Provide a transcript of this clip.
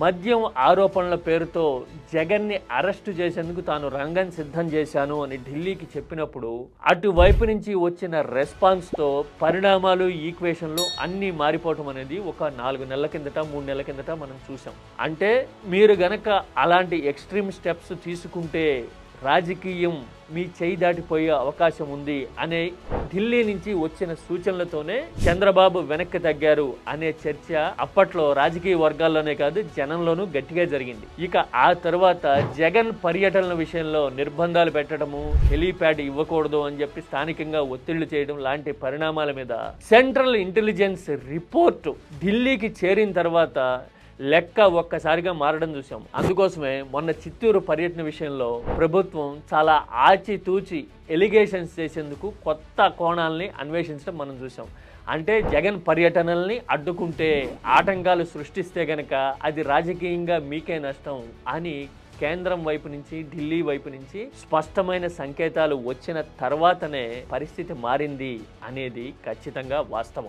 మద్యం ఆరోపణల పేరుతో జగన్ని అరెస్టు చేసేందుకు తాను రంగం సిద్ధం చేశాను అని ఢిల్లీకి చెప్పినప్పుడు అటువైపు నుంచి వచ్చిన రెస్పాన్స్తో పరిణామాలు ఈక్వేషన్లు అన్నీ మారిపోవటం అనేది ఒక నాలుగు నెలల కిందట మూడు నెలల కిందట మనం చూసాం అంటే మీరు గనక అలాంటి ఎక్స్ట్రీమ్ స్టెప్స్ తీసుకుంటే రాజకీయం మీ చేయి దాటిపోయే అవకాశం ఉంది అనే ఢిల్లీ నుంచి వచ్చిన సూచనలతోనే చంద్రబాబు వెనక్కి తగ్గారు అనే చర్చ అప్పట్లో రాజకీయ వర్గాల్లోనే కాదు జనంలోనూ గట్టిగా జరిగింది. ఇక ఆ తర్వాత జగన్ పర్యటనల విషయంలో నిర్బంధాలు పెట్టడము హెలీప్యాడ్ ఇవ్వకూడదు అని చెప్పి స్థానికంగా ఒత్తిళ్ళు చేయడం లాంటి పరిణామాల మీద సెంట్రల్ ఇంటెలిజెన్స్ రిపోర్ట్ ఢిల్లీకి చేరిన తర్వాత లెక్క ఒక్కసారిగా మారడం చూసాం అందుకోసమే మొన్న చిత్తూరు పర్యటన విషయంలో ప్రభుత్వం చాలా ఆచితూచి ఎలిగేషన్స్ చేసేందుకు కొత్త కోణాలని అన్వేషించడం మనం చూసాం అంటే జగన్ పర్యటనల్ని అడ్డుకుంటే ఆటంకాలు సృష్టిస్తే గనక అది రాజకీయంగా మీకే నష్టం అని కేంద్రం వైపు నుంచి ఢిల్లీ వైపు నుంచి స్పష్టమైన సంకేతాలు వచ్చిన తర్వాతనే పరిస్థితి మారింది అనేది ఖచ్చితంగా వాస్తవం.